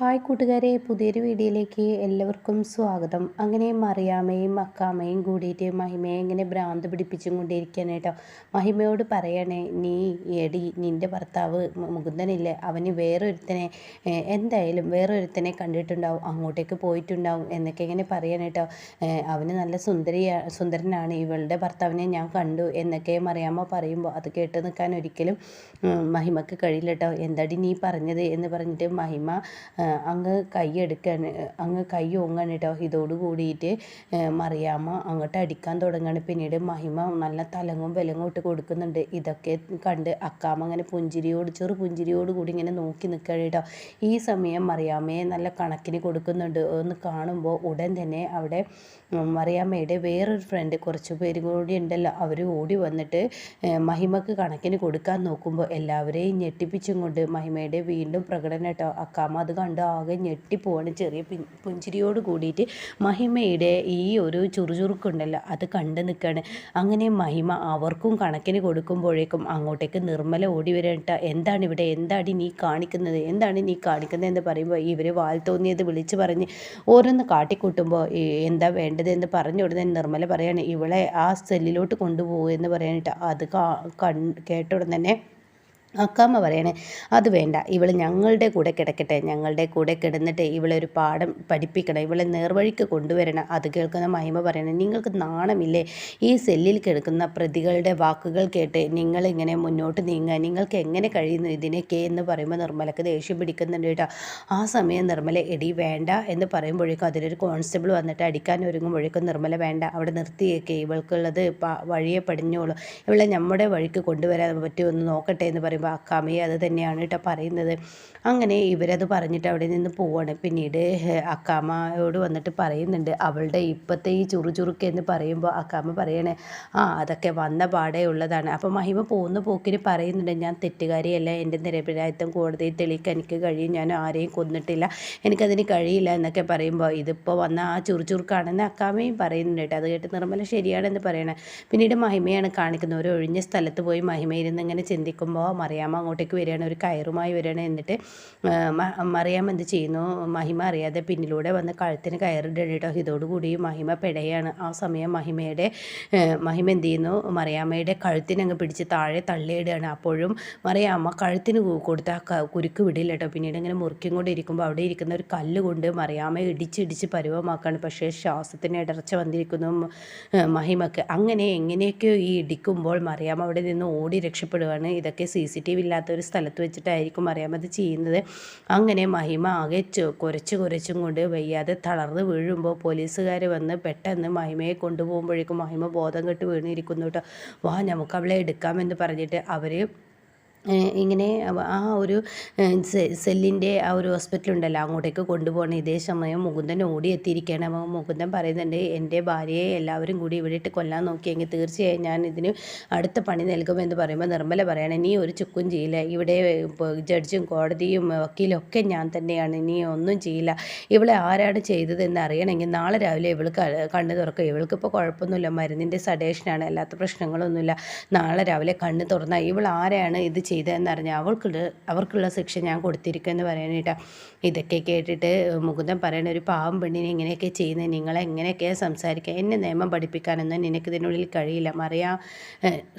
Hi കൂട്ടുകാരെ പുതിയൊരു വീഡിയോയിലേക്ക് എല്ലാവർക്കും സ്വാഗതം. അങ്ങനെ മറിയാമ്മയും അക്കാമയും കൂടിയിട്ട് മഹിമയെ ഇങ്ങനെ ഭ്രാന്ത് പിടിപ്പിച്ചും കൊണ്ടിരിക്കുകയാണ് കേട്ടോ. മഹിമയോട് പറയണേ നീ എടി നിന്റെ ഭർത്താവ് മുകുന്ദനില്ലേ? അവന് വേറൊരുത്തനെ എന്തായാലും വേറൊരുത്തനെ കണ്ടിട്ടുണ്ടാവും അങ്ങോട്ടേക്ക് പോയിട്ടുണ്ടാവും എന്നൊക്കെ ഇങ്ങനെ പറയണേ കേട്ടോ. അവന് നല്ല സുന്ദരി സുന്ദരനാണ് ഇവളുടെ ഭർത്താവിനെ ഞാൻ കണ്ടു എന്നൊക്കെ മറിയാമ്മ പറയുമ്പോൾ അത് കേട്ട് നിൽക്കാൻ ഒരിക്കലും മഹിമക്ക് കഴിയില്ല കേട്ടോ. എന്താടി നീ പറഞ്ഞത്? എന്ന് പറഞ്ഞിട്ട് മഹിമ അങ്ങ് കൈ എടുക്കാൻ അങ്ങ് കൈ ഓങ്ങാണ് ഇതോട് കൂടിയിട്ട് മറിയാമ്മ അങ്ങോട്ട് അടിക്കാൻ തുടങ്ങുകയാണ് പിന്നീട് മഹിമ നല്ല തലങ്ങും വിലങ്ങും ഇട്ട് കൊടുക്കുന്നുണ്ട്. ഇതൊക്കെ കണ്ട് അക്കാമ അങ്ങനെ പുഞ്ചിരിയോട് ചെറു പുഞ്ചിരിയോട് കൂടി ഇങ്ങനെ നോക്കി നിൽക്കുകയാണ് കേട്ടോ. ഈ സമയം മറിയാമ്മയെ നല്ല കണക്കിന് കൊടുക്കുന്നുണ്ട്. ഒന്ന് കാണുമ്പോൾ ഉടൻ തന്നെ അവിടെ മറിയാമ്മയുടെ വേറൊരു ഫ്രണ്ട് കുറച്ച് പേരും കൂടി ഉണ്ടല്ലോ. അവർ ഓടി വന്നിട്ട് മഹിമക്ക് കണക്കിന് കൊടുക്കാൻ നോക്കുമ്പോൾ എല്ലാവരെയും ഞെട്ടിപ്പിച്ചും കൊണ്ട് മഹിമയുടെ വീണ്ടും പ്രകടനം കേട്ടോ. അക്കാമ അത് കണ്ട് ആകെ ഞെട്ടിപ്പോവാണ് ചെറിയ പുഞ്ചിരിയോട് കൂടിയിട്ട് മഹിമയുടെ ഈ ഒരു ചുറുചുറുക്കുണ്ടല്ലോ അത് കണ്ടു നിൽക്കുകയാണ് അങ്ങനെ മഹിമ അവർക്കും കണക്കിന് കൊടുക്കുമ്പോഴേക്കും അങ്ങോട്ടേക്ക് നിർമ്മല ഓടി വരട്ട എന്താണ് ഇവിടെ? എന്താണ് നീ കാണിക്കുന്നത്? എന്താണ് നീ കാണിക്കുന്നത് എന്ന് പറയുമ്പോൾ ഇവർ വാൽ തോന്നിയത് വിളിച്ച് പറഞ്ഞ് ഓരോന്ന് കാട്ടിക്കൂട്ടുമ്പോൾ എന്താ വേണ്ടത്? എന്ന് പറഞ്ഞു ഉടനെ നിർമ്മല പറയാണ് ഇവളെ ആ സെല്ലിലോട്ട് കൊണ്ടുപോകുമെന്ന് പറയാനിട്ട് അത് കൺ കേട്ട ഉടൻ തന്നെ അക്കാമ്മ പറയണേ അത് വേണ്ട ഇവൾ ഞങ്ങളുടെ കൂടെ കിടക്കട്ടെ ഞങ്ങളുടെ കൂടെ കിടന്നിട്ട് ഇവളെ ഒരു പാഠം പഠിപ്പിക്കണം ഇവളെ നേർവഴിക്ക് കൊണ്ടുവരണം. അത് കേൾക്കുന്ന മഹിമ പറയണേ നിങ്ങൾക്ക് നാണമില്ലേ? ഈ സെല്ലിൽ കിടക്കുന്ന പ്രതികളുടെ വാക്കുകൾ കേട്ട് നിങ്ങളിങ്ങനെ മുന്നോട്ട് നീങ്ങുക നിങ്ങൾക്ക് എങ്ങനെ കഴിയുന്നു ഇതിനൊക്കെ? എന്ന് പറയുമ്പോൾ നിർമ്മലക്ക് ദേഷ്യം പിടിക്കുന്നുണ്ട് കേട്ടോ. ആ സമയം നിർമ്മല എടി വേണ്ട എന്ന് പറയുമ്പോഴേക്കും അതിലൊരു കോൺസ്റ്റബിൾ വന്നിട്ട് അടിക്കാൻ ഒരുങ്ങുമ്പോഴേക്കും നിർമ്മല വേണ്ട അവിടെ നിർത്തിയേക്കെ ഇവൾക്കുള്ളത് വഴിയെ പടിഞ്ഞോളൂ ഇവളെ നമ്മുടെ വഴിക്ക് കൊണ്ടുവരാൻ പറ്റുമെന്ന് നോക്കട്ടെ എന്ന് പറയും പറയുമ്പോൾ അക്കാമയെ അത് തന്നെയാണ് കേട്ടോ പറയുന്നത്. അങ്ങനെ ഇവരത് പറഞ്ഞിട്ട് അവിടെ നിന്ന് പോവാണ്. പിന്നീട് അക്കാമയോട് വന്നിട്ട് പറയുന്നുണ്ട് അവളുടെ ഇപ്പോഴത്തെ ഈ ചുറുചുറുക്ക് എന്ന് പറയുമ്പോൾ അക്കാമ പറയണേ ആ അതൊക്കെ വന്ന പാടേ ഉള്ളതാണ്. അപ്പോൾ മഹിമ പോകുന്ന പോക്കിന് പറയുന്നുണ്ട് ഞാൻ തെറ്റുകാരിയല്ല എന്റെ നിരപരാധിത്വം കോടതിയിൽ തെളിയിക്കാൻ എനിക്ക് കഴിയും ഞാൻ ആരെയും കൊന്നിട്ടില്ല എനിക്കതിന് കഴിയില്ല എന്നൊക്കെ പറയുമ്പോൾ ഇതിപ്പോൾ വന്ന ആ ചുറുചുറുക്കാണെന്ന് അക്കാമയും പറയുന്നുണ്ട് കേട്ടോ അത് കേട്ട് നിർമ്മല ശരിയാണെന്ന് പറയണേ. പിന്നീട് മഹിമയാണ് കാണിക്കുന്നത് ഒരു ഒഴിഞ്ഞ സ്ഥലത്ത് പോയി മഹിമയിരുന്ന് ഇങ്ങനെ ചിന്തിക്കുമ്പോൾ മറിയാമ്മ അങ്ങോട്ടേക്ക് വരികയാണ് ഒരു കയറുമായി വരികയാണ് എന്നിട്ട് മറിയാമ്മ എന്ത് ചെയ്യുന്നു? മഹിമ അറിയാതെ പിന്നിലൂടെ വന്ന് കഴുത്തിന് കയറിടുകയാണ് കേട്ടോ ഇതോടുകൂടി മഹിമ പെടയാണ് ആ സമയം മഹിമയുടെ മഹിമ എന്ത് ചെയ്യുന്നു? മറിയാമ്മയുടെ കഴുത്തിനങ്ങ് പിടിച്ച് താഴെ തള്ളിയിടുകയാണ്. അപ്പോഴും മറിയാമ്മ കഴുത്തിന് കൊടുത്ത് ആ കുരുക്ക് വിടില്ല കേട്ടോ. പിന്നീട് ഇങ്ങനെ മുറിക്കും കൊണ്ട് ഇരിക്കുമ്പോൾ അവിടെ ഇരിക്കുന്ന ഒരു കല്ല് കൊണ്ട് മറിയാമ്മ ഇടിച്ചിടിച്ച് പരുവമാക്കാണ്. പക്ഷേ ശ്വാസത്തിന് ഇടർച്ച വന്നിരിക്കുന്നു മഹിമക്ക്. അങ്ങനെ എങ്ങനെയൊക്കെയോ ഈ ഇടിക്കുമ്പോൾ മറിയാമ്മ അവിടെ നിന്ന് ഓടി രക്ഷപ്പെടുകയാണ് ഇതൊക്കെ സി സി ടി വി ഇല്ലാത്ത ഒരു സ്ഥലത്ത് വെച്ചിട്ടായിരിക്കും അത് ചെയ്യുന്നത്. അങ്ങനെ മഹിമ ആകെ കുരച്ച് കുരച്ചും കൊണ്ട് വയ്യാതെ തളർന്ന് വീഴുമ്പോൾ പോലീസുകാർ വന്ന് പെട്ടെന്ന് മഹിമയെ കൊണ്ടുപോകുമ്പോഴേക്കും മഹിമ ബോധം കെട്ട് വീണിരിക്കുന്നു കേട്ടോ. വാ നമുക്ക് അവളെ എടുക്കാമെന്ന് പറഞ്ഞിട്ട് അവർ ഇങ്ങനെ ആ ഒരു സെല്ലിന്റെ ആ ഒരു ഹോസ്പിറ്റൽ ഉണ്ടല്ലോ അങ്ങോട്ടേക്ക് കൊണ്ടുപോകണം. ഇതേ സമയം മുകുന്ദൻ ഓടിയെത്തിയിരിക്കുകയാണ് അപ്പോൾ മുകുന്ദൻ പറയുന്നുണ്ട് എന്റെ ഭാര്യയെ എല്ലാവരും കൂടി ഇവിടെ ഇട്ട് കൊല്ലാൻ നോക്കിയെങ്കിൽ തീർച്ചയായും ഞാൻ ഇതിന് അടുത്ത പണി നൽകുമെന്ന് പറയുമ്പോൾ നിർമ്മല പറയണം നീ ഒരു ചുക്കും ചെയ്യില്ല. ഇവിടെ ജഡ്ജും കോടതിയും വക്കീലും ഒക്കെ ഞാൻ തന്നെയാണ്. നീ ഒന്നും ചെയ്യില്ല. ഇവളെ ആരാണ് ചെയ്തതെന്ന് അറിയണമെങ്കിൽ നാളെ രാവിലെ ഇവൾക്ക് കണ്ണ് തുറക്കും. ഇവൾക്കിപ്പോൾ കുഴപ്പമൊന്നുമില്ല. മരുന്നിന്റെ സഡേഷനാണ്. അല്ലാത്ത പ്രശ്നങ്ങളൊന്നുമില്ല. നാളെ രാവിലെ കണ്ണ് തുറന്നാൽ ഇവൾ ആരാണ് ഇത് ചെയ്തതെന്നറിഞ്ഞാൽ അവൾക്കുള്ള അവർക്കുള്ള ശിക്ഷ ഞാൻ കൊടുത്തിരിക്കുമെന്ന് പറയാനായിട്ടാ ഇതൊക്കെ കേട്ടിട്ട് മുകുന്ദൻ പറയണ ഒരു പാവം പെണ്ണിനെ ഇങ്ങനെയൊക്കെ ചെയ്യുന്നത് നിങ്ങളെ എങ്ങനെയൊക്കെയാണ് സംസാരിക്കുക എന്നെ നിയമം പഠിപ്പിക്കാനൊന്നും നിനക്കിതിനുള്ളിൽ കഴിയില്ല. മറിയാ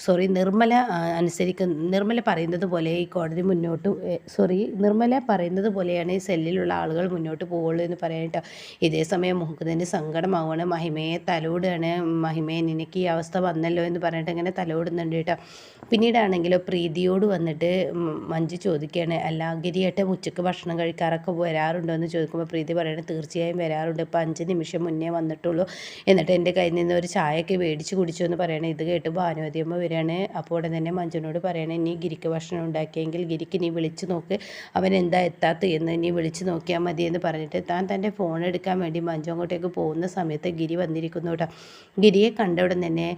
സോറി നിർമ്മല അനുസരിക്കുന്ന നിർമ്മല പറയുന്നത് പോലെ ഈ കോടതി മുന്നോട്ട് സോറി നിർമ്മല പറയുന്നത് പോലെയാണ് ഈ സെല്ലിലുള്ള ആളുകൾ മുന്നോട്ട് പോവുള്ളൂ എന്ന് പറയാനായിട്ടോ ഇതേ സമയം മുഹുദന്റെ സങ്കടമാവുകയാണ്. മഹിമയെ തലോടുകയാണ് മഹിമയെ നിനക്ക് ഈ അവസ്ഥ വന്നല്ലോ എന്ന് പറഞ്ഞിട്ട് ഇങ്ങനെ തലോടുന്നുണ്ട് കേട്ടോ. പിന്നീടാണെങ്കിലോ പ്രീതിയോട് വന്നിട്ട് മഞ്ജു ചോദിക്കുകയാണ് അല്ല ഗിരിയേട്ടൻ ഉച്ചയ്ക്ക് ഭക്ഷണം കഴിക്കാറൊക്കെ വരാറുണ്ടോ? എന്ന് ചോദിക്കുമ്പോൾ പ്രീതി പറയണത് തീർച്ചയായും വരാറുണ്ട്. ഇപ്പം അഞ്ച് നിമിഷം മുന്നേ വന്നിട്ടുള്ളൂ. എന്നിട്ട് എന്റെ കയ്യിൽ നിന്ന് ഒരു ചായയൊക്കെ മേടിച്ച് കുടിച്ചു എന്ന് പറയണേ. ഇത് കേട്ട് ഭാനുവതിയമ്മ വരികയാണ് അപ്പോൾ ഉടനെ തന്നെ മഞ്ജുനോട് പറയണേ നീ ഗിരിക്ക് ഭക്ഷണം ഉണ്ടാക്കിയെങ്കിൽ ഗിരിക്ക് നീ വിളിച്ച് നോക്ക്. അവൻ എന്താ എത്താത്ത എന്ന് നീ വിളിച്ച് നോക്കിയാൽ മതി എന്ന് പറഞ്ഞിട്ട് താൻ തന്റെ ഫോൺ എടുക്കാൻ വേണ്ടി മഞ്ജു അങ്ങോട്ടേക്ക് പോകുന്ന സമയത്ത് ഗിരി വന്നിരിക്കുന്നു കേട്ടോ. ഗിരിയെ കണ്ട ഉടൻ തന്നെ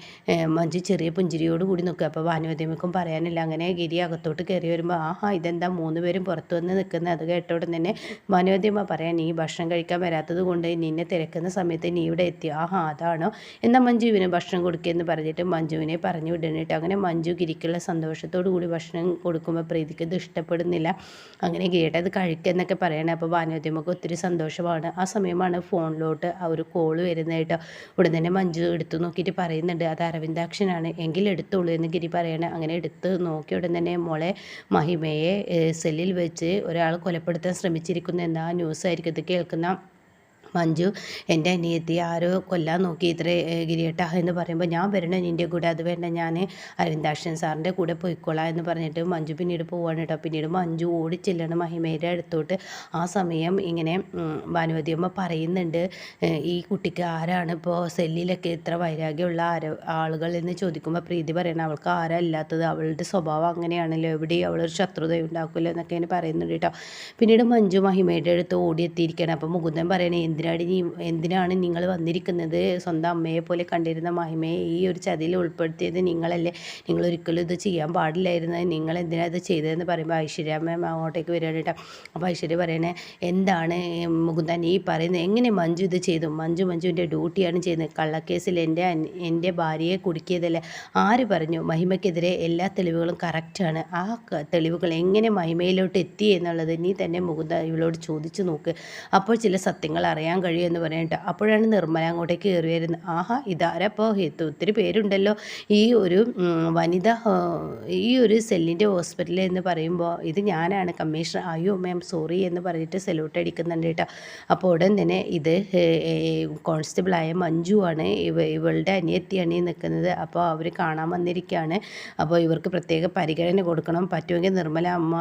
മഞ്ജു ചെറിയ പുഞ്ചിരിയോട് കൂടി നോക്കുക അപ്പോൾ ഭാനുവതിയമ്മക്കും പറയാനില്ല അങ്ങനെ ഗിരി അകത്തോട്ട് കയറി വരുമ്പോൾ ആഹാ ഇതെന്താ മൂന്ന് പേരും പുറത്തു വന്ന് നിൽക്കുന്നത് അത് കേട്ട ഉടൻ തന്നെ മനോദ്യമ പറയാൻ നീ ഭക്ഷണം കഴിക്കാൻ വരാത്തത് കൊണ്ട് നിന്നെ തിരക്കുന്ന സമയത്ത് നീ ഇവിടെ എത്തി. ആഹാ അതാണോ? എന്നാൽ മഞ്ജുവിന് ഭക്ഷണം കൊടുക്കുകയെന്ന് പറഞ്ഞിട്ട് മഞ്ജുവിനെ പറഞ്ഞു വിടണിട്ട് അങ്ങനെ മഞ്ജു ഗിരിക്കുള്ള സന്തോഷത്തോടു കൂടി ഭക്ഷണം കൊടുക്കുമ്പോൾ പ്രീതിക്ക് ഇത് ഇഷ്ടപ്പെടുന്നില്ല. അങ്ങനെ ഗിരിയേട്ട അത് കഴിക്കുന്നൊക്കെ പറയണേ. അപ്പോൾ ഭാനുദ്യമൊക്കെ ഒത്തിരി സന്തോഷമാണ്. ആ സമയമാണ് ഫോണിലോട്ട് ആ ഒരു കോൾ വരുന്നതായിട്ട് ഉടൻ തന്നെ മഞ്ജു എടുത്തു നോക്കിയിട്ട് പറയുന്നുണ്ട് അത് അരവിന്ദാക്ഷനാണ്. എങ്കിൽ എടുത്തോളൂ എന്ന് ഗിരി പറയണേ. അങ്ങനെ എടുത്ത് നോക്കിയ ഉടൻ തന്നെ മോളെ മഹിമയെ സെല്ലിൽ വെച്ച് ഒരാൾ കൊലപ്പെടുത്താൻ ശ്രമിച്ചിരിക്കുന്നു എന്ന ന്യൂസ് ആയിരിക്കും ഇത് കേൾക്കുന്ന മഞ്ജു എന്റെ അനിയത്തി ആരോ കൊല്ലാൻ നോക്കി. ഇത്ര ഗിരിയേട്ട എന്ന് പറയുമ്പോൾ ഞാൻ വരണ നിന്റെ കൂടെ. അത് വേണ്ട ഞാൻ അരവിന്ദാക്ഷൻ സാറിന്റെ കൂടെ പോയിക്കോളാം എന്ന് പറഞ്ഞിട്ട് മഞ്ജു പിന്നീട് പോവാണ് കേട്ടോ. പിന്നീട് മഞ്ജു ഓടിച്ചെല്ലണം മഹിമയുടെ അടുത്തോട്ട്. ആ സമയം ഇങ്ങനെ ഭാനുവതിയമ്മ പറയുന്നുണ്ട് ഈ കുട്ടിക്ക് ആരാണ് ഇപ്പോൾ സെല്ലിലൊക്കെ ഇത്ര വൈരാഗ്യമുള്ള ആരോ ആളുകൾ എന്ന് ചോദിക്കുമ്പോൾ പ്രീതി പറയണം അവൾക്ക് ആരാ അല്ലാത്തത് അവളുടെ സ്വഭാവം അങ്ങനെയാണല്ലോ. എവിടെ അവളൊരു ശത്രുത ഉണ്ടാക്കില്ല എന്നൊക്കെ പറയുന്നുണ്ട് കേട്ടോ. പിന്നീട് മഞ്ജു മഹിമയുടെ അടുത്ത് ഓടിയെത്തിയിരിക്കണം അപ്പോൾ മുകുന്ദൻ പറയണേ എന്തിനാണ് നീ എന്തിനാണ് നിങ്ങൾ വന്നിരിക്കുന്നത്? സ്വന്തം അമ്മയെ പോലെ കണ്ടിരുന്ന മഹിമയെ ഈ ഒരു ചതിയിൽ ഉൾപ്പെടുത്തിയത് നിങ്ങളല്ലേ. നിങ്ങൾ ഒരിക്കലും ഇത് ചെയ്യാൻ പാടില്ലായിരുന്നു. നിങ്ങൾ എന്തിനാണ് ഇത് ചെയ്തതെന്ന് പറയുമ്പോൾ ഐശ്വര്യ മാം അങ്ങോട്ടേക്ക് വരികയാണ് അപ്പോൾ ഐശ്വര്യ പറയണേ എന്താണ് മുകുന്ദൻ ഈ പറയുന്നത്? എങ്ങനെ മഞ്ജു ഇത് ചെയ്തു? മഞ്ജു മഞ്ജുവിന്റെ ഡ്യൂട്ടിയാണ് ചെയ്യുന്നത്. കള്ളക്കേസിൽ എന്റെ എന്റെ ഭാര്യയെ കുടുക്കിയതല്ലേ. ആര് പറഞ്ഞു മഹിമയ്ക്കെതിരെ എല്ലാ തെളിവുകളും കറക്റ്റാണ്? ആ തെളിവുകൾ എങ്ങനെ മഹിമയിലോട്ട് എത്തി എന്നുള്ളത് നീ തന്നെ മുകുന്ദ ഇവളോട് ചോദിച്ചു നോക്ക്. അപ്പോൾ ചില സത്യങ്ങൾ അറിയാൻ പറയാൻ കഴിയുമെന്ന് പറഞ്ഞിട്ട് അപ്പോഴാണ് നിർമ്മല അങ്ങോട്ടേക്ക് കയറി വരുന്നത്. ആഹാ ഇതാരപ്പോൾ ഒത്തിരി പേരുണ്ടല്ലോ. ഈ ഒരു വനിത ഈ ഒരു സെല്ലിന്റെ ഹോസ്പിറ്റൽ എന്ന് പറയുമ്പോൾ ഇത് ഞാനാണ് കമ്മീഷണർ. അയ്യോ മാം സോറി എന്ന് പറഞ്ഞിട്ട് സെലൂട്ട് അടിക്കുന്നുണ്ട് കേട്ടോ. അപ്പോൾ ഉടൻ തന്നെ ഇത് കോൺസ്റ്റബിളായ മഞ്ജു ആണ് ഇവ ഇവളുടെ അനിയത്തിയാണ് ഈ നിൽക്കുന്നത്. അപ്പോൾ അവർ കാണാൻ വന്നിരിക്കുകയാണ് അപ്പോൾ ഇവർക്ക് പ്രത്യേക പരിഗണന കൊടുക്കണം. പറ്റുമെങ്കിൽ നിർമ്മല അമ്മ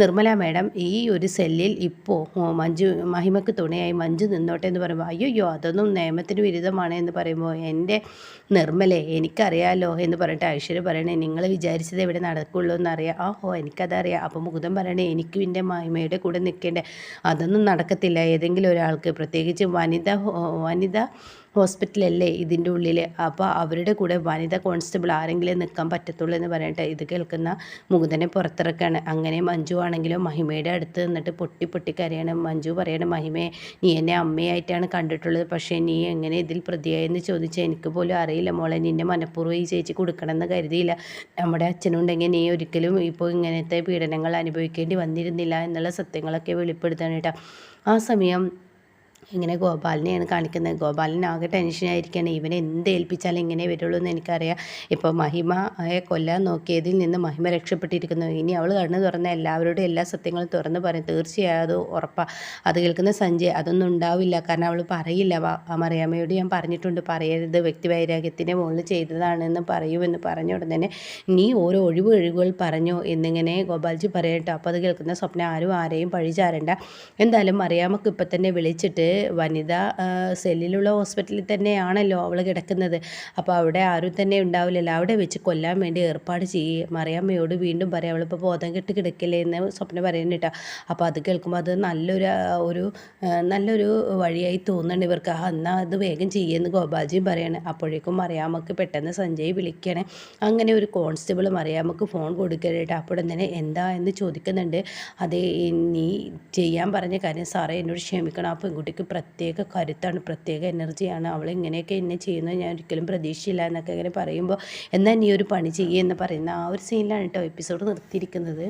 നിർമ്മല മാഡം ഈ ഒരു സെല്ലിൽ ഇപ്പോൾ മഞ്ജു മഹിമക്ക് തുണയായി മഞ്ജു നിന്ന് നിന്നോട്ടെ എന്ന് പറയുമ്പോൾ അയ്യോ അതൊന്നും നിയമത്തിന് വിരുദ്ധമാണ് എന്ന് പറയുമ്പോൾ എന്റെ നിർമ്മലേ എനിക്കറിയാമല്ലോ എന്ന് പറഞ്ഞിട്ട് ഐശ്വര്യ പറയണേ നിങ്ങൾ വിചാരിച്ചത് എവിടെ നടക്കുള്ളൂ എന്നറിയാം. ആ ഹോ എനിക്കതറിയാം. അപ്പോൾ മുകുതം പറയണേ എനിക്കും എന്റെ മായ്മയുടെ കൂടെ നിൽക്കേണ്ടേ അതൊന്നും നടക്കത്തില്ല. ഏതെങ്കിലും ഒരാൾക്ക് പ്രത്യേകിച്ച് വനിത വനിത ഹോസ്പിറ്റലല്ലേ ഇതിന്റെ ഉള്ളിൽ അപ്പോൾ അവരുടെ കൂടെ വനിത കോൺസ്റ്റബിൾ ആരെങ്കിലും നിൽക്കാൻ പറ്റത്തുള്ളൂ എന്ന് പറഞ്ഞിട്ട് ഇത് കേൾക്കുന്ന മുകുന്ദനെ പുറത്തിറക്കാണ്. അങ്ങനെ മഞ്ജു ആണെങ്കിലും മഹിമയുടെ അടുത്ത് നിന്നിട്ട് പൊട്ടി പൊട്ടി കരയാണ്. മഞ്ജു പറയണം മഹിമയെ നീ എന്നെ അമ്മയായിട്ടാണ് കണ്ടിട്ടുള്ളത്. പക്ഷേ നീ എങ്ങനെ ഇതിൽ പ്രതിയായെന്ന് ചോദിച്ചാൽ എനിക്ക് പോലും അറിയില്ല മോളെ. നിന്നെ മനഃപൂർവം ഈ ചേച്ചി കൊടുക്കണമെന്ന് കരുതിയില്ല. നമ്മുടെ അച്ഛനുണ്ടെങ്കിൽ നീ ഒരിക്കലും ഇപ്പോൾ ഇങ്ങനത്തെ പീഡനങ്ങൾ അനുഭവിക്കേണ്ടി വന്നിരുന്നില്ല എന്നുള്ള സത്യങ്ങളൊക്കെ വെളിപ്പെടുത്താനായിട്ടാണ് ആ സമയം ഇങ്ങനെ ഗോപാലിനെയാണ് കാണിക്കുന്നത്. ടെൻഷൻ ടെൻഷനായിരിക്കുകയാണ് ഇവനെ എന്ത് ഏൽപ്പിച്ചാലും ഇങ്ങനെ വരുള്ളൂ എന്ന് എനിക്കറിയാം. ഇപ്പോൾ മഹിമയെ കൊല്ലാൻ നോക്കിയതിൽ നിന്ന് മഹിമ രക്ഷപ്പെട്ടിരിക്കുന്നു. ഇനി അവൾ കണ്ണു തുറന്ന എല്ലാവരോടും എല്ലാ സത്യങ്ങളും തുറന്ന് പറയും. തീർച്ചയായും അത് ഉറപ്പാണ് അത് കേൾക്കുന്ന സഞ്ജയ് അതൊന്നും ഉണ്ടാവില്ല. കാരണം അവൾ പറയില്ല. മറിയാമ്മയോട് ഞാൻ പറഞ്ഞിട്ടുണ്ട്. പറയരുത്. വ്യക്തിവൈരാഗ്യത്തിന്റെ മുകളിൽ ചെയ്തതാണെന്ന് പറയുമെന്ന് പറഞ്ഞ ഉടൻ തന്നെ നീ ഓരോ ഒഴിവ് ഒഴിവുകൾ പറഞ്ഞു എന്നിങ്ങനെ ഗോപാൽജി പറയട്ടോ അപ്പോൾ അത് കേൾക്കുന്ന സ്വപ്നം ആരും ആരെയും പഴിചാരണ്ട എന്തായാലും മറിയാമ്മക്ക് ഇപ്പം തന്നെ വിളിച്ചിട്ട് വനിതാ സെല്ലിലുള്ള ഹോസ്പിറ്റലിൽ തന്നെയാണല്ലോ അവൾ കിടക്കുന്നത്. അപ്പോൾ അവിടെ ആരും തന്നെ ഉണ്ടാവില്ലല്ലോ. അവിടെ വെച്ച് കൊല്ലാൻ വേണ്ടി ഏർപ്പാട് ചെയ്യുക മറിയാമ്മയോട് വീണ്ടും പറയാം അവളിപ്പോൾ ബോധം കെട്ട് കിടക്കില്ലേ എന്ന് സ്വപ്നം പറയുന്നുണ്ട് അപ്പോൾ അത് കേൾക്കുമ്പോൾ അത് നല്ലൊരു ഒരു നല്ലൊരു വഴിയായി തോന്നുന്നുണ്ട് ഇവർക്ക്. ആ എന്നാൽ അത് വേഗം ചെയ്യുമെന്ന് ഗോപാൽജിയും പറയാണ്. അപ്പോഴേക്കും മറിയാമ്മക്ക് പെട്ടെന്ന് സഞ്ജയ് വിളിക്കണേ. അങ്ങനെ ഒരു കോൺസ്റ്റബിൾ മറിയാമ്മക്ക് ഫോൺ കൊടുക്കാനായിട്ട് അപ്പോൾ തന്നെ എന്താ എന്ന് ചോദിക്കുന്നുണ്ട്. അതേ നീ ചെയ്യാൻ പറഞ്ഞ കാര്യം സാറേ എന്നോട് ക്ഷമിക്കണം. ആ പെൺകുട്ടിക്ക് പ്രത്യേക കരുത്താണ് പ്രത്യേക എനർജിയാണ്. അവൾ ഇങ്ങനെയൊക്കെ എന്നെ ചെയ്യുന്നത് ഞാൻ ഒരിക്കലും പ്രതീക്ഷയില്ല എന്നൊക്കെ ഇങ്ങനെ പറയുമ്പോൾ എന്നാൽ നീ ഒരു പണി ചെയ്യുക എന്ന് പറയുന്ന ആ ഒരു സീനിലാണ് കേട്ടോ എപ്പിസോഡ് നിർത്തിയിരിക്കുന്നത്.